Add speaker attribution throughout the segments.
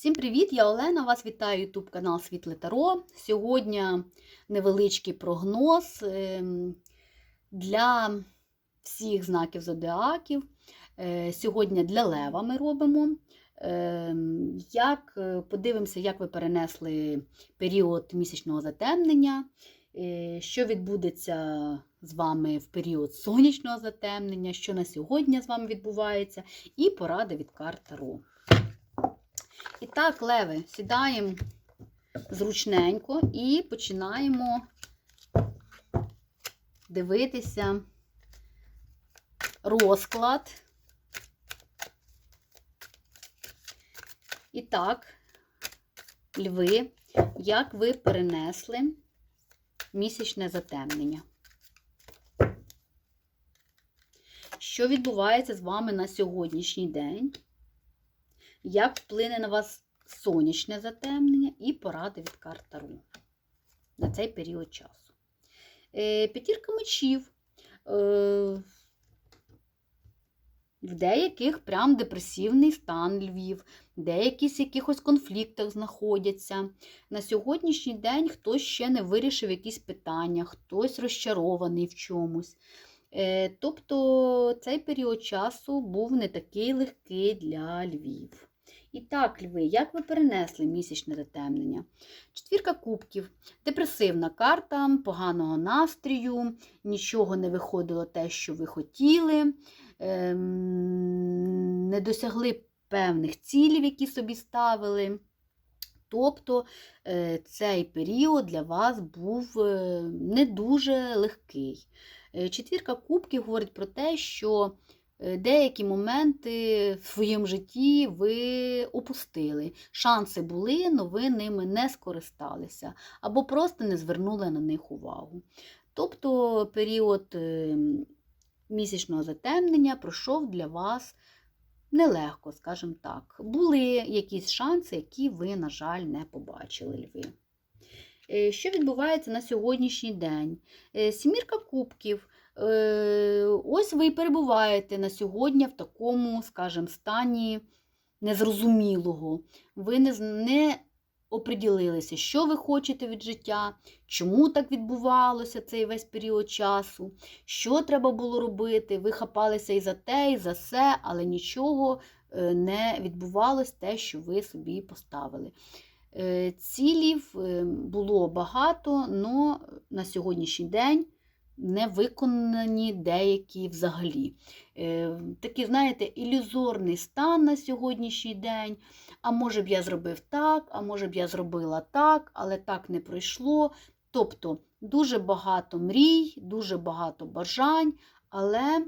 Speaker 1: Всім привіт! Я Олена. Вас вітаю YouTube канал Світле Таро. Сьогодні невеличкий прогноз ем, для всіх знаків зодіаків. Е, Сьогодні для Лева ми робимо. Ем, Як е, подивимося, як ви перенесли період місячного затемнення, е, що відбудеться з вами в період сонячного затемнення, що на сьогодні з вами відбувається, і поради від карт Таро. І так, леви, сідаємо зручненько і починаємо дивитися розклад. І так, льви, як ви перенесли місячне затемнення? Що відбувається з вами на сьогоднішній день? Як вплине на вас сонячне затемнення і поради від карт Таро на цей період часу? Е, П'ятірка мечів. Е, в деяких прям депресивний стан львів, деякі в якихось конфліктах знаходяться. На сьогоднішній день хтось ще не вирішив якісь питання, хтось розчарований в чомусь. Е, Тобто цей період часу був не такий легкий для львів. І так, льви, як ви перенесли місячне затемнення? Четвірка кубків, депресивна карта, поганого настрою, нічого не виходило те, що ви хотіли, ем, не досягли певних цілів, які собі ставили. Тобто е, цей період для вас був е, не дуже легкий. Е, Четвірка кубків говорить про те, що деякі моменти в своєму житті ви опустили. Шанси були, але ви ними не скористалися або просто не звернули на них увагу. Тобто період е, місячного затемнення пройшов для вас нелегко, скажімо так. Були якісь шанси, які ви, на жаль, не побачили льви. Е, Що відбувається на сьогоднішній день? Е, Сімірка кубків. Е, Ось ви і перебуваєте на сьогодні в такому, скажімо, стані незрозумілого. Ви не, не оприділилися, що ви хочете від життя, чому так відбувалося цей весь період часу, що треба було робити. Ви хапалися і за те, і за все, але нічого е, не відбувалось те, що ви собі поставили. Е, Цілів е, було багато, але на сьогоднішній день не виконані деякі взагалі. Е, Такий, знаєте, ілюзорний стан на сьогоднішній день. А може б я зробив так, а може б я зробила так, але так не пройшло. Тобто дуже багато мрій, дуже багато бажань, але,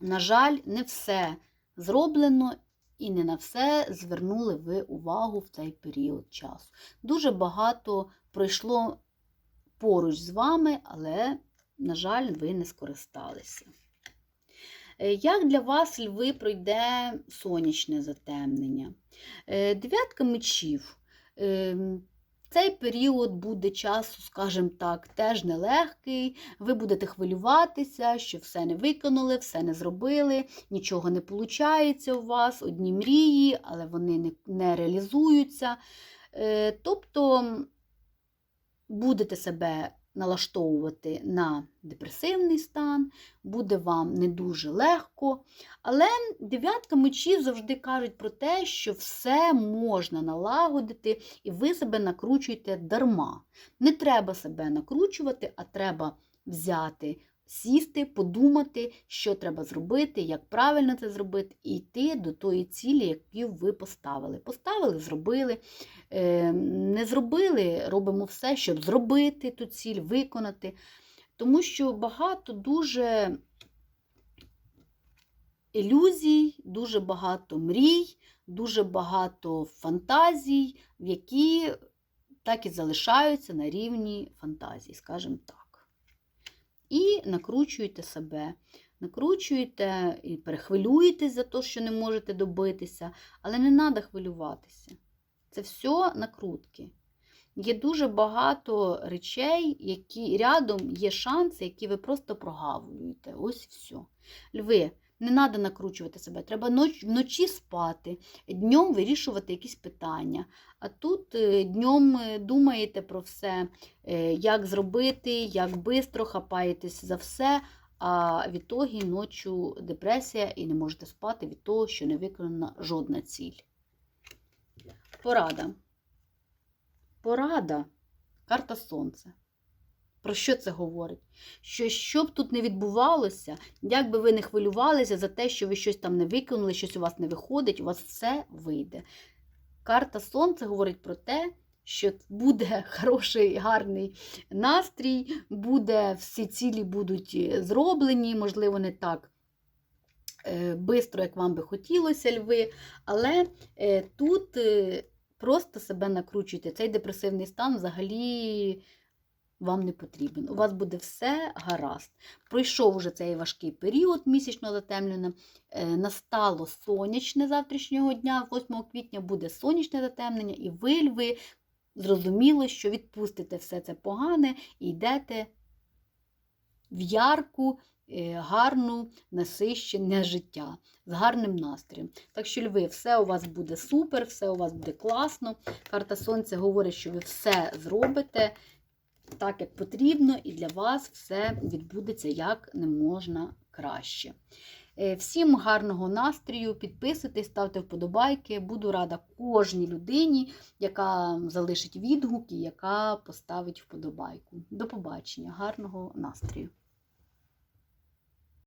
Speaker 1: на жаль, не все зроблено і не на все звернули ви увагу в цей період часу. Дуже багато пройшло поруч з вами, але, на жаль, ви не скористалися. Е, Як для вас, льви, пройде сонячне затемнення? Е, Дев'ятка мечів. Ем, Цей період буде часу, скажімо так, теж нелегкий. Ви будете хвилюватися, що все не виконали, все не зробили, нічого не виходить у вас, одні мрії, але вони не, реалізуються. Е, Тобто будете себе налаштовувати на депресивний стан, буде вам не дуже легко. Але дев'ятка мечів завжди кажуть про те, що все можна налагодити, і ви себе накручуєте дарма. Не треба себе накручувати, а треба взяти, сісти, подумати, що треба зробити, як правильно це зробити, і йти до тої цілі, яку ви поставили. Поставили, зробили. Е, Не зробили, робимо все, щоб зробити ту ціль, виконати. Тому що багато дуже ілюзій, дуже багато мрій, дуже багато фантазій, в які так і залишаються на рівні фантазій, скажімо так. І накручуєте себе, накручуєте і перехвилюєтесь за те, що не можете добитися, але не треба хвилюватися. Це все накрутки. Є дуже багато речей, які рядом є шанси, які ви просто прогавлюєте. Ось все. Льви, Не треба накручувати себе, треба ноч, вночі спати, днем вирішувати якісь питання. А тут е, днем е, думаєте про все, е, як зробити, як швидко хапаєтесь за все, а в ітогі ночі депресія і не можете спати від того, що не виконана жодна ціль. Порада. Порада. Карта Сонця. Про що це говорить? Що що б тут не відбувалося, як би ви не хвилювалися за те, що ви щось там не виконали, щось у вас не виходить, у вас все вийде. Карта Сонця говорить про те, що буде хороший, гарний настрій, буде, всі цілі будуть е, зроблені, можливо, не так швидко, як вам би хотілося, льви, але е, тут е, просто себе накручуйте. Цей депресивний стан взагалі вам не потрібен. У вас буде все гаразд. Пройшов уже цей важкий період місячного затемнення. Е, Настало сонячне завтрашнього дня, 8 квітня буде сонячне затемнення, і ви, льви, зрозуміло, що відпустите все це погане і йдете в ярку, е, гарну насищене життя з гарним настроєм. Так що, льви, все у вас буде супер, все у вас буде класно. Карта Сонця говорить, що ви все зробите так, як потрібно, і для вас все відбудеться як не можна краще. Е, Всім гарного настрою, підписуйтесь, ставте вподобайки. Буду рада кожній людині, яка залишить відгук і яка поставить вподобайку. До побачення, гарного настрою!